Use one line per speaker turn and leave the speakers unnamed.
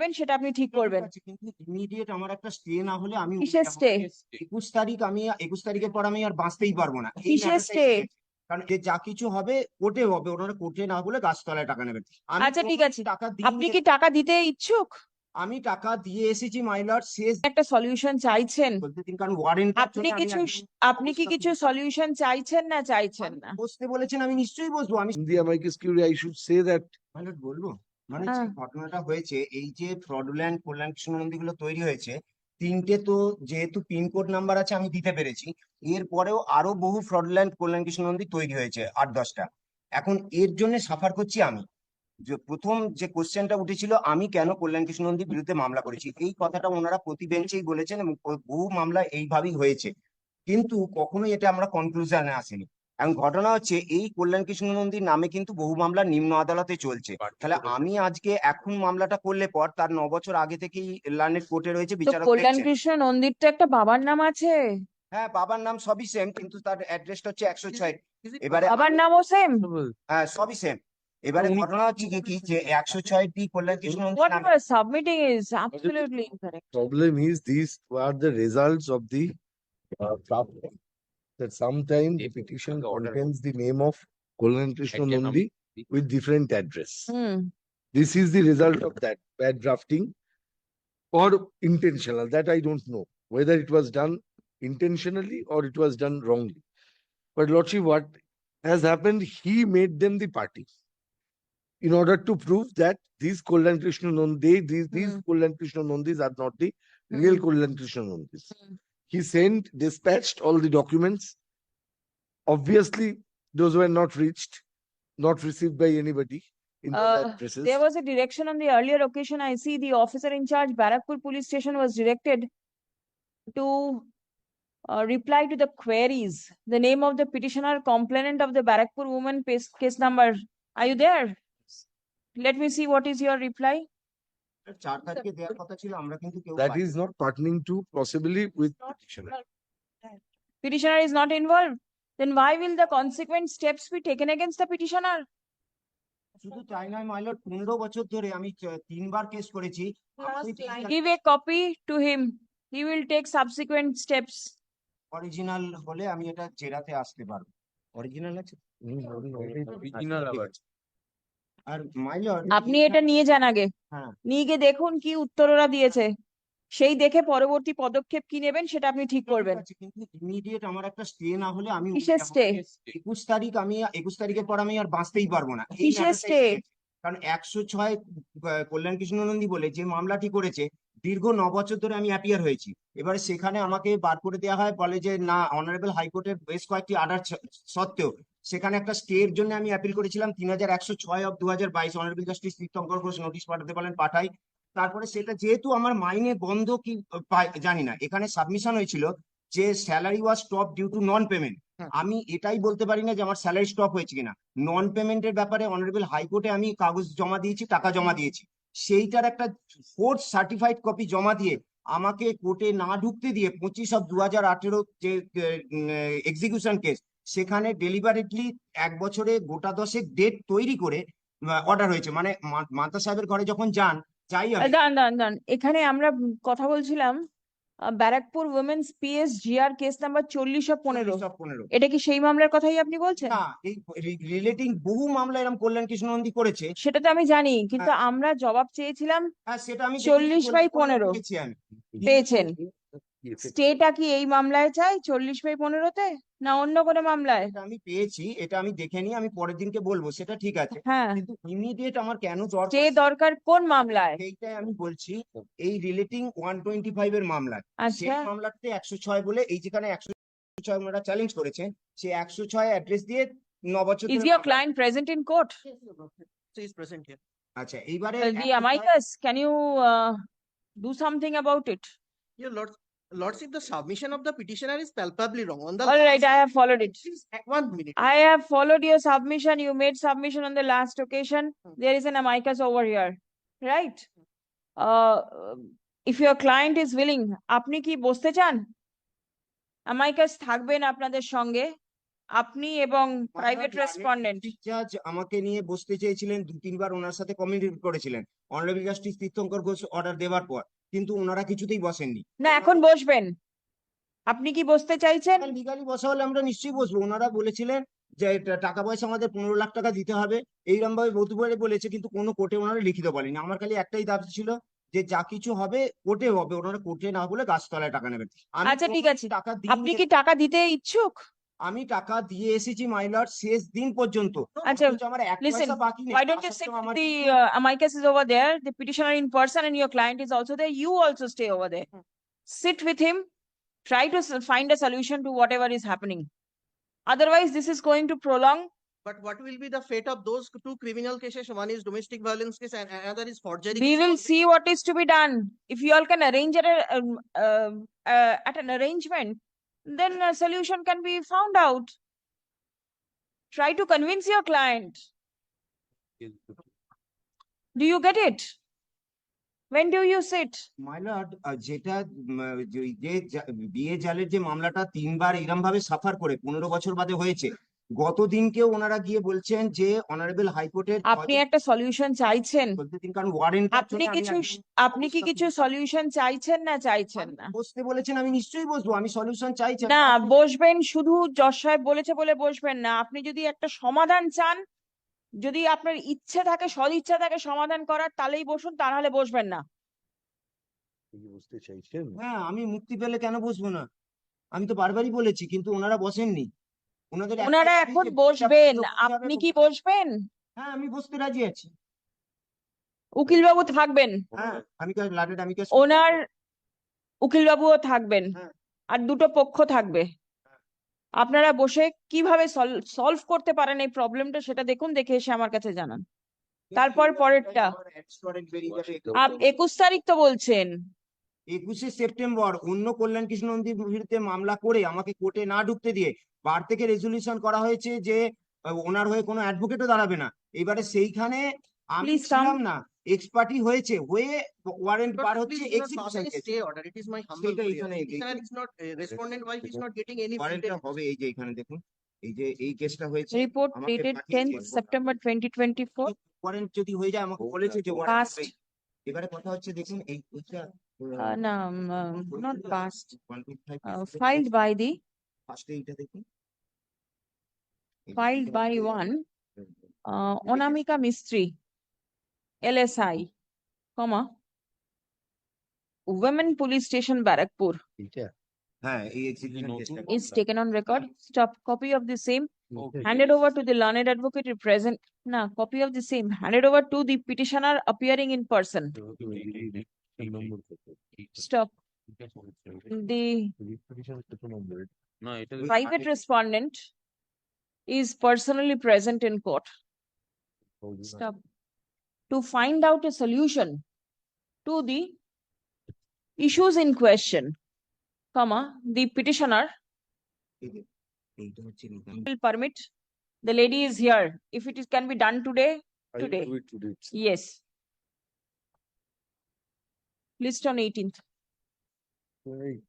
নেবেন সেটা আপনি ঠিক করবেন।
কিন্তু ইমিডিয়েট আমার একটা স্টে না হলে আমি
কিসের stay?
একুশ তারিখ আমি একুশ তারিখের পর আমি আর বাঁচতেই পারব না। এই
কিসের stay।
কারণ যে যা কিছু হবে কোর্টে হবে। ওনারা কোর্টে না বলে গাছতলায় টাকা নেবেন।
আচ্ছা, ঠিক আছে।
টাকা
আপনি কি টাকা দিতে ইচ্ছুক?
আমি টাকা দিয়ে এসেছি মাইলার শেষ
একটা সলিউশন চাইছেন।
কারণ ওয়ারেন্ট
আপনি কিছু আপনি কি কিছু সলিউশন চাইছেন না চাইছেন না?
বসতে বলেছেন আমি নিশ্চয়ই বসবো। আমি
I should say that
মানে বলব? মানে যে
হ্যাঁ।
ঘটনাটা হয়েছে এই যে ফ্রডুল্যান্ড কল্যাণ কৃষ্ণগুলো তৈরি হয়েছে তিনটে তো যেহেতু পিনকোড নাম্বার আছে আমি দিতে পেরেছি এরপরেও আরও বহু ফ্রডুল্যান্ড কল্যাণ কৃষ্ণ নন্দী তৈরি হয়েছে আট দশটা। এখন এর জন্য সাফার করছি আমি। যে প্রথম যে কোশ্চেনটা উঠেছিল আমি কেন কল্যাণ কৃষ্ণ নন্দীর বিরুদ্ধে মামলা করেছি? এই কথাটা ওনারা প্রতি বেঞ্চেই বলেছেন এবং বহু মামলা এইভাবেই হয়েছে। কিন্তু কখনোই এটা আমরা কনক্লুশনে আসেনি। এখন ঘটনা হচ্ছে এই কল্যাণ কৃষ্ণ নন্দীর নামে কিন্তু বহু মামলা নিম্ন আদালতে চলছে। তাহলে আমি আজকে এখন মামলাটা করলে পর তার ন বছর আগে থেকেই লার্নেড কোর্টে রয়েছে বিচারক
কল্যাণ কৃষ্ণ নন্দীর তো একটা বাবার নাম আছে?
হ্যাঁ বাবার নাম সবই সেম কিন্তু তার অ্যাড্রেসটা হচ্ছে একশো ছয় এবারে
বাবার নামও সেম
হ্যাঁ সবই সেম এবারে ঘটনা হচ্ছে কি কি যে একশো ছয়টি কল্যাণ Krishna নন্দীর
what you are submitting is absolutely incorrect
problem is these are the results of the uh, drafting. That sometimes the petition contains the name of Kollan Krishna
Again,
Nandi with different address.
hmm
This is the result of that bad drafting or intentional, that I don't know, whether it was done intentionally or it was done wrongly. But Lordship, what has happened, he made them the party. In order to prove that these Kollan Krishna Nandi, these, these
Mm.
Kollan Krishna Nandis are not the real
Mm.
Kollan Krishna Nandis.
Mm.
He sent, dispatched all the documents. Obviously, those were not reached, not received by anybody in
Uh,
those.
There was a direction on the earlier occasion. I see the officer in charge, Barakpur Police Station was directed to uh, reply to the queries. The name of the petitioner, complainant of the Barakpur woman case, case number. Are you there? Let me see what is your reply.
চার তারিখে দেওয়ার কথা ছিল আমরা কিন্তু কেউ
That is not pertaining to possibly with petitioner.
Petitioner is not involved. Then why will the consequent steps be taken against the petitioner?
শুধু তাই নয় পনেরো বছর ধরে আমি চ- তিনবার কেস করেছি
Give a copy to him. He will take subsequent steps.
Original হলে আমি এটা জেরাতে আসতে পারব অরিজিনাল আছে
Original আবার।
আর মাইলর
আপনি এটা নিয়ে যান আগে।
হ্যাঁ।
নিয়ে গিয়ে দেখুন কি উত্তর ওরা দিয়েছে। সেই দেখে পরবর্তী পদক্ষেপ কি নেবেন সেটা আপনি ঠিক করবেন।
কিন্তু ইমিডিয়েট আমার একটা স্টে না হলে আমি
কিসের স্টে
একুশ তারিখ আমি একুশ তারিখের পর আমি আর বাঁচতেই পারব না। এই
কিসের।
কারণ একশো ছয় কল্যাণ কৃষ্ণ নন্দী বলে যে মামলাটি করেছে দীর্ঘ ন বছর ধরে আমি অ্যাপিয়ার হয়েছি। এবারে সেখানে আমাকে বার করে দেওয়া হয় বলে যে না অনারেবল হাইকোর্টের বেশ কয়েকটি অর্ডার সত্ত্বেও। সেখানে একটা স্টে এর জন্য আমি অ্যাপিল করেছিলাম তিন হাজার একশো ছয় অফ দু হাজার বাইশ honourable justice Tirthankar Ghosh notice পাঠাতে বলেন পাঠাই। তারপরে সেটা যেহেতু আমার মাইনে বন্ধ কি জানি না। এখানে সাবমিশন হয়েছিল যে salary was stop due to non payment আমি এটাই বলতে পারি না যে আমার স্যালারি স্টপ হয়েছে কিনা। নন পেমেন্টের ব্যাপারে অনারেবল হাইকোর্টে আমি কাগজ জমা দিয়েছি টাকা জমা দিয়েছি। সেইটার একটা ফোর্থ সার্টিফাইড কপি জমা দিয়ে আমাকে কোর্টে না ঢুকতে দিয়ে পঁচিশ অফ দু হাজার আঠেরো যে এক্সিকিউশন কেস সেখানে ডেলিভারেটলি এক বছরে গোটা দশেক ডেট তৈরি করে অর্ডার হয়েছে। মানে মা- মাতা সাহেবের ঘরে যখন যান যাই আমি
দাঁড়ান দাঁড়ান দাঁড়ান। এখানে আমরা কথা বলছিলাম Barrackpore women's PS GR case number চল্লিশ পনেরো।
পনেরো।
এটা কি সেই মামলার কথাই আপনি বলছেন?
না এই রিলেটিং বহু মামলা এরকম কল্যাণ কৃষ্ণ নন্দী করেছে।
সেটা তো আমি জানি কিন্তু আমরা জবাব চেয়েছিলাম
হ্যাঁ সেটা আমি
40 বাই 15
পেয়েছি আমি।
পেয়েছেন। স্টেটা কি এই মামলায় চাই চল্লিশ বাই পনেরোতে? না অন্য কোনো মামলায়।
এটা আমি পেয়েছি এটা আমি দেখে নিয়ে আমি পরের দিনকে বলব সেটা ঠিক আছে।
হ্যাঁ।
কিন্তু ইমিডিয়েট আমার কেন দরকার
স্টে দরকার কোন মামলায়?
সেইটাই আমি বলছি এই রিলেটিং ওয়ান টোয়েন্টি ফাইভ এর মামলায়। সেই
আচ্ছা
মামলাতে একশো ছয় বলে এই যেখানে একশো ছয় ওনারা চ্যালেঞ্জ করেছেন সেই একশো ছয় অ্যাড্রেস দিয়ে ন বছর মামলা-
client present in court?
So he's present. Here.
আচ্ছা এইবারে
the
106
amicus can you uh, do something about it?
Your lord, lordship, the submission of the petitioner is palpably wrong on the.
all right i have followed it
uh, One minute.
I have followed your submission. You made submission on the last occasion.
Hmm.
There is an amicus over here, right? Uh, if your client is willing, আপনি কি বসতে চান? Amicus থাকবেন আপনাদের সঙ্গে। আপনি এবং private respondent
জাজ আমাকে নিয়ে বসতে চেয়েছিলেন দু তিনবার ওনার সাথে কমিউনিকেট করেছিলেন honourable justice Tirthankar Ghosh order দেওয়ার পর কিন্তু ওনারা কিছুতেই বসেননি।
না এখন বসবেন। আপনি কি বসতে চাইছেন?
লিগালি বসা হলে আমরা নিশ্চয়ই বসবো। ওনারা বলেছিলেন যে টাকা পয়সা আমাদের পনেরো লাখ টাকা দিতে হবে। এইরকম ভাবে বহুতবারে বলেছে কিন্তু কোনো কোর্টে ওনারা লিখিত বলেনি আমার খালি একটাই দাবি ছিল যে যা কিছু হবে কোর্টে হবে। ওনারা কোর্টে না বলে গাছতলায় টাকা নেবেন।
আচ্ছা, ঠিক আছে। আপনি কি টাকা দিতে ইচ্ছুক?
আমি টাকা দিয়ে এসেছি মাইলর শেষ দিন পর্যন্ত
আচ্ছা,
অথচ আমার এক
listen,
পয়সা বাকি নেই
Why
তা
don't you sit
সত্ত্বেও আমার
the uh, amicus is over there, the petitioner in person and your client is also there, you also stay over there. Sit with him, try to s- find a solution to whatever is happening. Otherwise, this is going to prolong.
But what will be the fate of those two criminal cases? One is domestic violence case and another is forgery.
We
case.
will see what is to be done. If you all can arrange at a, um, um, uh, at an arrangement, then a solution can be found out. Try to convince your client. Do you get it? When do you sit?
My যেটা jeta আহ, যে- বিয়ে জালের যে মামলাটা তিনবার এরম ভাবে suffer করে পনেরো বছর বাদে হয়েছে গত দিনকেও ওনারা গিয়ে বলছেন যে অনারেবল হাইকোর্টের
আপনি একটা সলিউশন চাইছেন।
কারণ ওয়ারেন্ট
আপনি কিছু আপনি কি কিছু সলিউশন চাইছেন না চাইছেন না?
বসতে বলেছেন আমি নিশ্চয়ই বসবো আমি সলিউশন চাইছি
না বসবেন শুধু যশ সাহেব বলেছে বলে বসবেন না। আপনি যদি একটা সমাধান চান যদি আপনার ইচ্ছে থাকে সদিচ্ছা থাকে সমাধান করার তাহলেই বসুন তা নাহলে বসবেন না।
বুঝতে চাইছেন?
হ্যাঁ আমি মুক্তি পেলে কেন বসবো না? আমি তো বারবারই বলেছি কিন্তু ওনারা বসেননি। ওনাদের
ওনারা এখন বসবেন। আপনি কি বসবেন।
হ্যাঁ আমি বসতে রাজি আছি।
উকিলবাবু থাকবেন।
হ্যাঁ আমি আমি
ওনার উকিলবাবুও থাকবেন।
হ্যাঁ।
আর দুটো পক্ষ থাকবে। আপনারা বসে কীভাবে সলভ করতে পারেন এই প্রবলেমটা সেটা দেখুন দেখে এসে আমার কাছে জানান। তারপর পরেরটা। আপ একুশ তারিখ তো বলছেন।
একুশে সেপ্টেম্বর অন্য কল্যাণ কৃষ্ণ নন্দীর বিরুদ্ধে মামলা করে আমাকে কোর্টে না ঢুকতে দিয়ে বার থেকে রেজলিউশন করা হয়েছে যে ওনার হয়ে কোনো অ্যাডভোকেটও দাঁড়াবে না এবারে সেইখানে আমি ছিলাম না এক্সপার্টি হয়েছে হয়ে ওয়ারেন্ট
please
হচ্ছে সেটা. এখানে এই-
Petitioner is not, uh, respondent wife is not getting any.
ওয়ারেন্টটা
feedback.
হবে এই যে এখানে দেখুন এই যে এই কেসটা হয়েছে
রিপোর্ট ডেটেড
পাঠিয়ে
টেন্থ
দিয়েছে।
September twenty twenty four
warrant যদি হয়ে যায় আমাকে বলেছে যে ওয়ারেন্ট এবারে কথা হচ্ছে দেখুন এই কেসটা
না
not past
filed by the
ফার্স্টে এইটা দেখুন
filed by one uh, Onamika Mistry, LSI, comma, Women Police Station Barakpur
এইটা
হ্যাঁ এই এক্সিকিউশন কেসটা
is taken on record. Stop. Copy of the same handed over to the learned advocate present. Na copy of the same handed over to the petitioner appearing in person. Stop. The
no, it is
private respondent is personally present in court Stop. to find out a solution to the issues in question, comma, the petitioner will permit. The lady is here. If it is, can be done today, today.
today.
Yes. List on 18th.
Right.